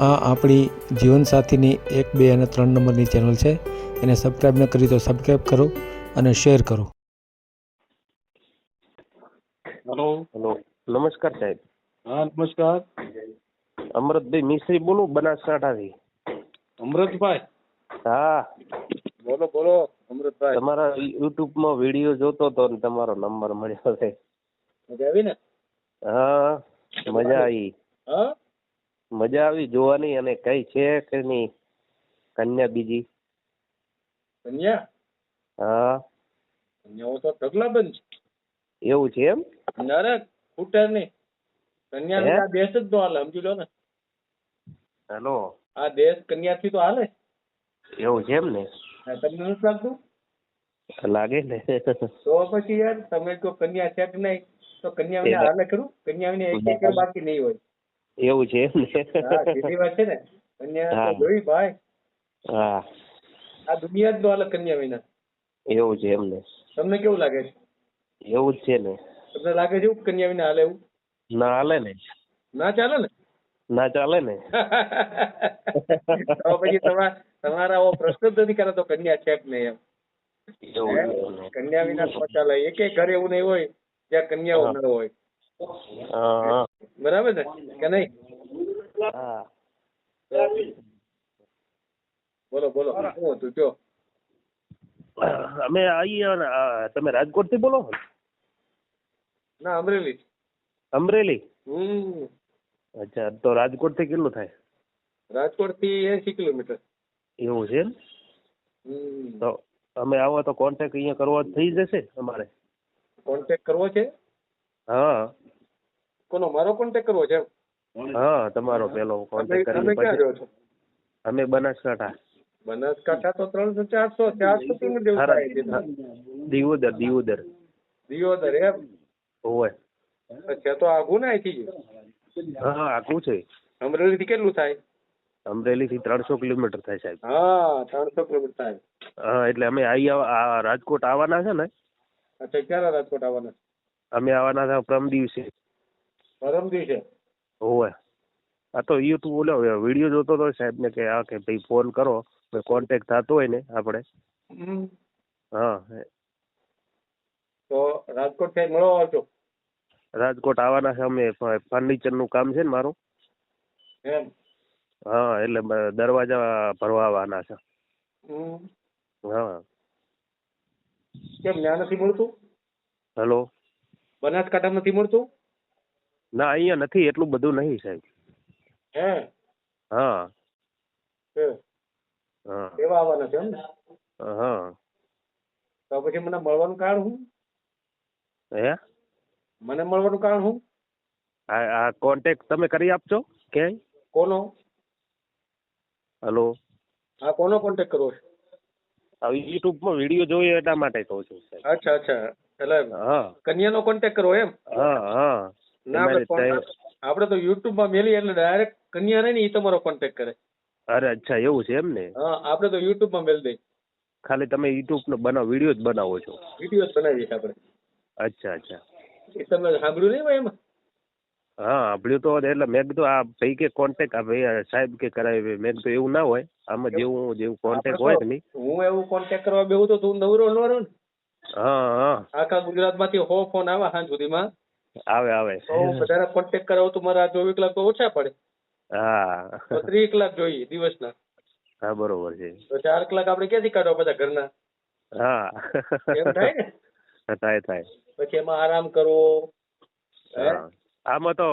આ આપણી જીવનસાથીની એક બે અને ત્રણ નંબરની ચેનલ છે. એને સબસ્ક્રાઈબ ન કરી તો સબસ્ક્રાઈબ કરો અને શેર કરો. હેલો હેલો નમસ્કાર સાહેબ. હા નમસ્કાર. અમૃતભાઈ મિસ્ત્રી બોલું? બનાસકાંઠાથી. અમૃતભાઈ હા. બોલો બોલો અમૃતભાઈ તમારા યુટ્યુબમાં વીડિયો જોતો તો ને તમારો નંબર મળ્યો છે. મજા આવી ને? હા મજા આવી. હા? મજા આવી જોવાની અને કઈ છે કે નહીં? કન્યા બીજી. કન્યા? હા. કન્યાઓ તો ઢગલાબંધ એવું છે એમ? ના રે ખૂટે નહીં. કન્યા? દેશ જ તો હાલે સમજી લો ને. હેલો. આ દેશ કન્યાથી તો હાલે. એવું છે એમ ને? તમને નથી લાગતું? લાગે ને. તો પછી યાર તમે જો કન્યા છે કે નહીં તો કન્યા વિના હાલે ખરું? કન્યા વિના એક એક બાકી નહીં હોય. એવું છે ને? વાત છે ને? કન્યા જોઈ ભાઈ. હા. આ દુનિયા જ તો હાલે કન્યા વિના. એવું છે એમ ને. તમને કેવું લાગે છે? એવું જ છે ને. તમને લાગે છે એવું કન્યા વિના હાલે એવું? ના હાલે ને. ના ચાલે ને? ના ચાલે ને. તો પછી તમારા તમારા પ્રશ્ન જ નથી કરતો કન્યા છે કે નહીં એમ. ને. કન્યા વિના તો ચાલે. એક ઘરે એવું નહીં હોય ત્યાં કન્યાઓ ન હોય. હા. બરાબર ને કે નહીં? હા. બોલો બોલો. શું હતું? કયો? અમે અહીંયા તમે રાજકોટથી બોલો ના અમરેલી. અમરેલી? હમ. અચ્છા તો રાજકોટથી કેટલું થાય? રાજકોટથી એસી કિલોમીટર. એવું છે એમ? હમ. તો અમે આવો તો કોન્ટેક અહીંયા કરવો થઈ જશે અમારે. કોન્ટેક કરવો છે? હા. કોનો મારો કોન્ટેક્ટ કરવો છે હા તમારો પેલો કોન્ટેક્ટ કરીને પછી અમે બનાસકાંઠા. બનાસકાંઠા તો ત્રણસો ચારસો ચારસો કિલોમીટર દિવોદર દિવોદર દિવોદર એમ? હોય. અચ્છા તો આઘું ના અહીંથી હા આઘું છે. અમરેલી થી કેટલું થાય? અમરેલી થી ત્રણસો કિલોમીટર થાય સાહેબ. હા ત્રણસો કિલોમીટર થાય. હા એટલે અમે અહીંયા આ રાજકોટ આવવાના છે ને? અચ્છા ક્યારે રાજકોટ આવવાના? અમે આવવાના છે પ્રમ દિવસે. પરમ દિવસે હોવે આ તો યુટ્યુબ ઓલો વીડિયો જોતો તો સાહેબ ને કે આ કે ભાઈ ફોન કરો કોન્ટેક્ટ થતો હોય ને આપણે હા. તો રાજકોટ સાહેબ મળો આવજો. રાજકોટ આવવાના છે અમે ફર્નિચરનું કામ છે ને મારું? એમ. હા એટલે દરવાજા ભરવા આવવાના છે હા. કેમ ત્યાં નથી મળતું? હેલો. બનાસકાંઠા નથી મળતું? ના અહીંયા નથી એટલું બધું નહીં સાહેબ. હે. હા હા. એવા આવવાના છે એમ? હા. તો પછી મને મળવાનું કારણ હું હે? મને મળવાનું કારણ શું? આ આ કોન્ટેક્ટ તમે કરી આપશો ક્યાંય. કોનો? હલો. આ કોનો કોન્ટેક્ટ કરવો છે? આ યુટ્યુબમાં વીડિયો જોઈએ એટલા માટે કહું છું અચ્છા અચ્છા. એટલે હા. કન્યાનો કોન્ટેક્ટ કરો એમ? હા હા. ના આપણે આપણે તો યુટ્યુબમાં મેલી એટલે ડાયરેક્ટ કન્યા રહે ને એ તમારો કોન્ટેક્ટ કરે. અરે અચ્છા એવું છે એમ ને? હા આપણે તો યુટ્યુબમાં મેલ દઈ ખાલી તમે યુટ્યુબ નો બનાવ વીડિયો જ બનાવો છો? વીડિયો બનાવીએ છીએ આપણે. અચ્છા અચ્છા. એ તમે સાંભળ્યું નહીં એમાં? હા સાંભળ્યું તો એટલે મેં કીધું આ ભાઈ કે કોન્ટેક્ટ આ ભાઈ સાહેબ કે કરાવી મેં કીધું એવું ના હોય. આમાં જેવું જેવું કોન્ટેક્ટ હોય નહીં. હું એવું કોન્ટેક્ટ કરવા બેહું તો તું નવરો ન રહો ને? હા હા. આખા ગુજરાતમાંથી હો ફોન આવે સાંજ સુધીમાં. આવે આવે. તો વધારે કોન્ટેક્ટ કરાવું તો મારા ચોવીસ કલાક તો ઓછા પડે. હા. તો ત્રીસ કલાક જોઈએ દિવસના. હા બરોબર છે. તો ચાર કલાક આપણે ક્યાંથી કાઢવા બધા ઘરના? હા. એમ થાય ને? થાય થાય. પછી એમાં આરામ કરવો હા? આમાં તો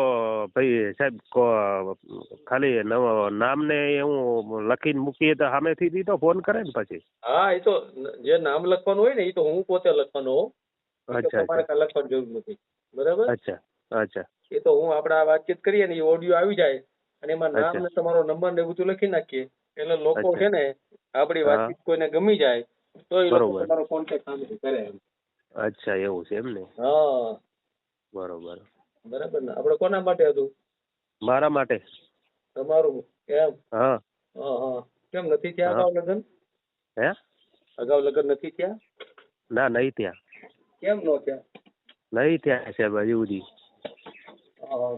ભાઈ સાહેબ કો- ખાલી નવ- નામ ને હું લખીને મૂકીએ તો સામેથી થી તો ફોન કરે ને પછી. હા એ તો જે નામ લખવાનું હોય ને એ તો હું પોતે લખવાનો અચ્છા તમારે લખવાની જરૂર નથી. બરાબર? અચ્છા અચ્છા. એ તો હું આપણે આ વાતચીત કરીએ ને એ ઓડિયો આવી જાય અને એમાં નામ ને તમારો નંબર ને બધું લખી નાખીએ. એટલે લોકો છે ને આપણી વાતચીત કોઈને ગમી જાય તો એ લોકો. તમારો કોન્ટેક્ટ સામે કરે એમ. અચ્છા એવું છે એમ ને? હા. બરોબર. બરાબર ને? આપણે કોના માટે હતું? મારા માટે. તમારું એમ? હા. હા હા. કેમ નથી થયા અગાઉ લગ્ન? હે? અગાઉ લગ્ન નથી થયા? ના નહીં ત્યાં કેમ નો થયા? નહીં ત્યાં સાહેબ હજી સુધી.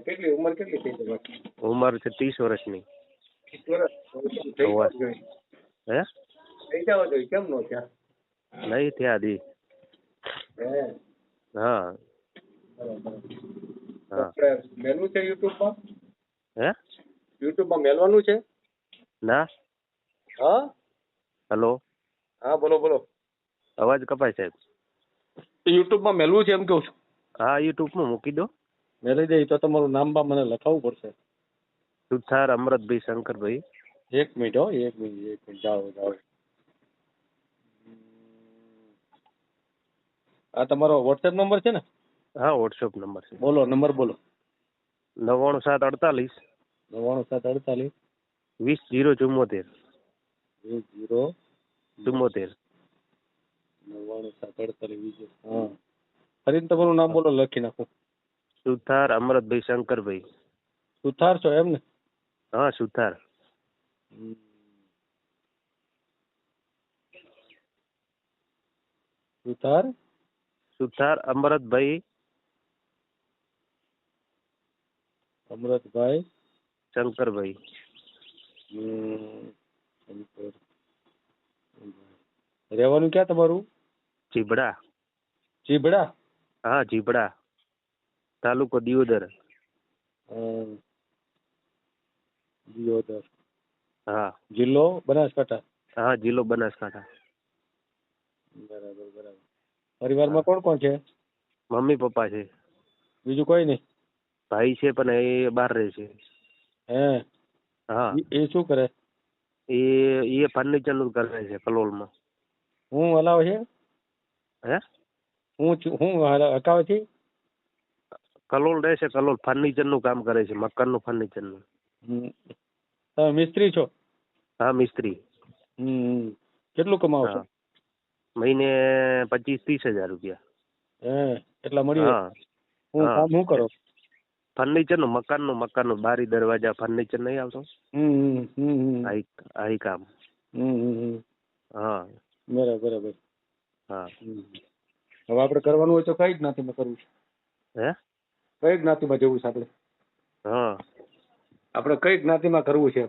કેટલી ઉંમર કેટલી થઈ તમારી ઉંમર છે ત્રીસ વર્ષની. હે? થઈ જવા જોઈએ. કેમ નો થયા? નહીં થયા દી હા? હા. મેલવું છે યુટ્યુબમાં? હે? યુટ્યુબમાં મેલવાનું છે? ના. હા? હેલો. હા બોલો બોલો. અવાજ કપાય સાહેબ. યુટ્યુબમાં મેલવું છે એમ કહું છું. હા યુટ્યુબમાં મૂકી દો. મેળવી દઈ તો તમારું નામ બા મને લખાવવું પડશે. સુથાર અમરતભાઈ શંકરભાઈ. એક મિનિટ હો એક મિનિટ એક મિનિટ જાઓ જાઓ. આ તમારો વોટ્સએપ નંબર છે ને? હા વોટ્સઅપ નંબર છે. બોલો નંબર બોલો. નવ્વાણું સાત અડતાલીસ. નવ્વાણું સાત અડતાલીસ. વીસ જીરો ચુમ્મોતેર વીસ જીરો ચુમ્મોતેર નવ્વાણું સાત અડતાલીસ વીસ હા. ફરીને તમારું નામ બોલો લખી નાખું. સુથાર અમરતભાઈ શંકરભાઈ. સુથાર છો એમ ને? હા સુથાર. સુથાર? સુથાર અમરતભાઈ. અમરતભાઈ? શંકરભાઈ. રહેવાનું ક્યાં તમારું? ચીબડા. ચીબડા? હા જીભડા તાલુકો દિયોદર. દિયોદર. હા. જિલ્લો બનાસકાંઠા? હા જિલ્લો બનાસકાંઠા. બરાબર બરાબર. પરિવારમાં કોણ કોણ છે? મમ્મી પપ્પા છે. બીજું કોઈ નહીં? ભાઈ છે પણ એ બહાર રહે છે. હે? હા. એ શું કરે? એ એ ફર્નિચરનું કરે છે કલોલમાં. હું હલાવે છે? હે? હું હું હલા- હકાવે કલોલ રહે છે કલોલ. ફર્નિચરનું કામ કરે છે મકાનનું ફર્નિચરનું તમે મિસ્ત્રી છો? હા મિસ્ત્રી. હમ. કેટલું કમાવો છો? મહિને પચીસ ત્રીસ હજાર રૂપિયા. હે એટલા મળી હા. હું કામ શું કરો? ફર્નિચરનું મકાનનું મકાનનું બારી દરવાજા ફર્નિચર નહીં આવતો? હમ હમ. આઈ કામ. હમ. હા. બરાબર બરાબર. હા. હવે આપણે કરવાનું હોય તો કઈ જ્ઞાતિમાં કરવું છે? હે? કઈ જ્ઞાતિમાં જવું છે આપણે? હા. આપણે કઈ જ્ઞાતિમાં કરવું છે?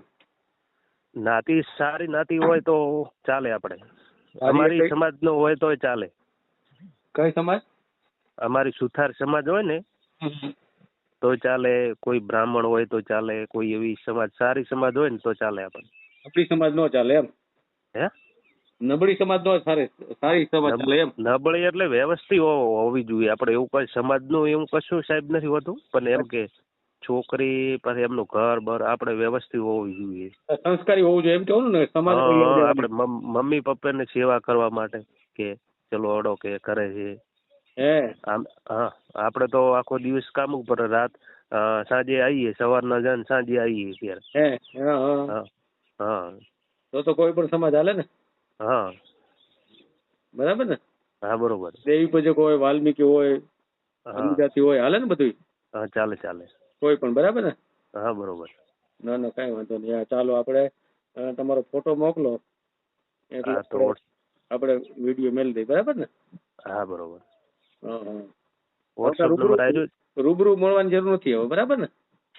નાતી સારી નાતી હોય તો ચાલે આપણે. અમારી કઈ- સમાજ નો હોય તોય ચાલે. કઈ સમાજ? અમારી સુથાર સમાજ હોય ને તો ચાલે. કોઈ બ્રાહ્મણ હોય તો ચાલે. કોઈ એવી સમાજ સારી સમાજ હોય ને તો ચાલે આપણે. આપણી સમાજ નો ચાલે એમ? હે? નબળી સમાજ નો સારી સમાજ ચાલે એમ. નબળી એટલે વ્યવસ્થિત હોવી જોઈએ. આપણે એવું કઈ સમાજનું એવું કશું સાહેબ નથી હોતું. પણ એમ કે છોકરી પછી એમનું ઘર બર આપણે વ્યવસ્થિત હોવી જોઈએ. સંસ્કારી હોવું જોઈએ. એમ કેવું ને સમાજ આપણે મમ્મી પપ્પા ને સેવા કરવા માટે કે ચલો અડો કે કરે છે. આમ હા આપણે તો આખો દિવસ કામ ઉપર રાત સાંજે આવીએ સવારના જાય ને સાંજે આવીએ ત્યારે હા. તો તો કોઈ પણ સમાજ હાલે ને. હા. બરાબર ને? હા બરોબર. દેવી પૂજક હોય વાલ્મીકી હોય હા. હોય હાલે ને બધું હા ચાલે ચાલે. કોઈ પણ બરાબર ને? હા બરોબર. ના ના કઈ વાંધો નહીં. હા ચાલો આપણે તમારો ફોટો મોકલો. એટલે આપણે- વીડિયો મેળ દઈએ બરાબર ને? હા બરોબર. હા રૂબરૂ- રૂબરૂ મળવાની જરૂર નથી હવે બરાબર ને?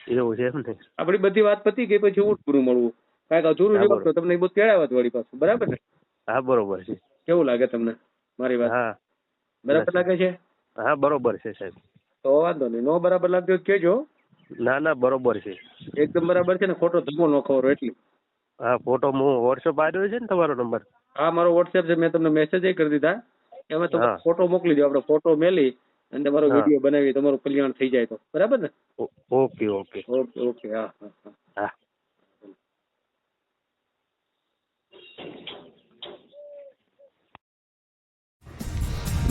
એવું છે એમ ને? આપણી બધી વાત પતી ગઈ પછી રૂબરૂ મળવું. કાંઈક અધૂરું રહ્યું તો તમને એ બધું તેડાવત વળી પાછું બરાબર ને? હા બરોબર છે. કેવું લાગે તમને? મારી વાત? હા. બરાબર લાગે છે? હા બરોબર છે સાહેબ. તો વાંધો નહીં. નો બરાબર લાગતો કેજો ના ના બરોબર છે. એકદમ બરાબર છે ને? ખોટો ધમો નો ખવરો એટલી. હા ફોટો હું વોટ્સઅપ આવ્યો છે ને તમારો નંબર? હા મારો વોટ્સએપ છે. મેં તમને મેસેજ કરી દીધા. એમાં તમે ફોટો મોકલી દો. આપણે ફોટો મેલી અને તમારો વીડિયો બનાવી તમારું કલ્યાણ થઈ જાય તો. બરાબર ને? Okay okay. Okay okay. હા હા હા હા